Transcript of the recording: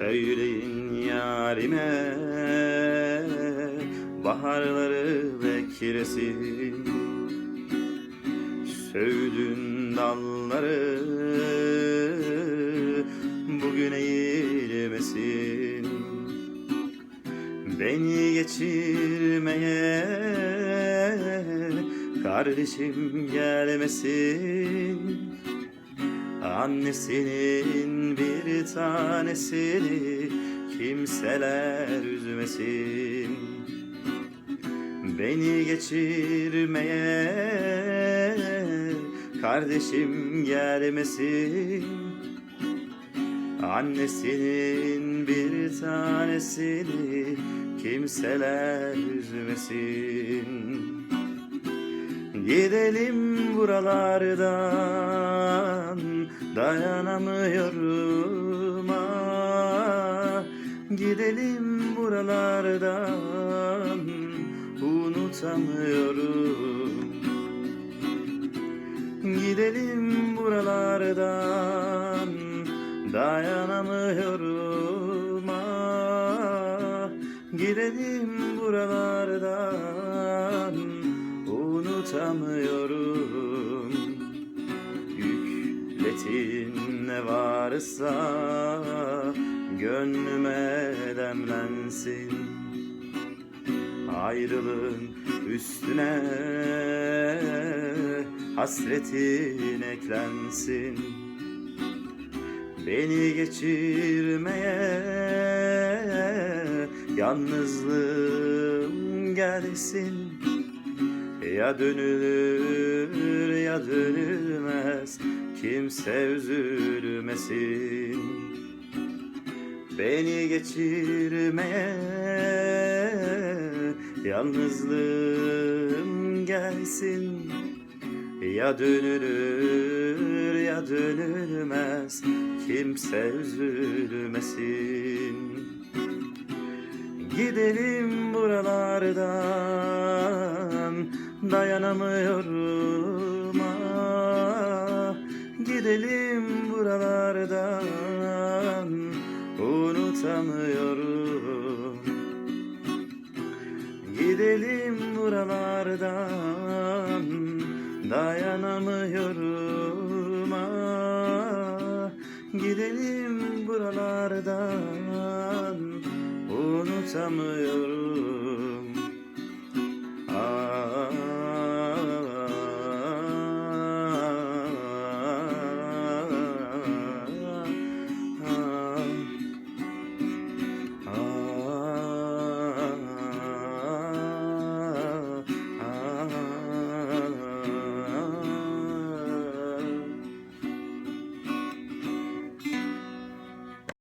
Söyleyin yarime Baharları beklesin. Söğüdün dalları Bugün eğilmesin. Beni geçirmeye Kardeşim gelmesin Annesinin bir tanesini kimseler üzmesin. Beni geçirmeye kardeşim gelmesin. Annesinin bir tanesini kimseler üzmesin Gidelim buralardan dayanamıyorum Gidelim buralardan unutamıyorum. Gidelim buralardan dayanamıyorum Gidelim buralardan unutamıyorum Yükletin ne varsa gönlüme demlensin. Ayrılığın üstüne hasretin eklensin. Beni geçirmeye yalnızlığım gelsin Ya dönülür ya dönülmez Kimse üzülmesin. Beni geçirmeye yalnızlığım gelsin. Ya dönülür ya dönülmez Kimse üzülmesin. Gidelim buralardan dayanamıyorum. Ah Gidelim buralardan. Unutamıyorum. Gidelim buralardan. Dayanamıyorum. Ah Gidelim buralardan. Unutamıyorum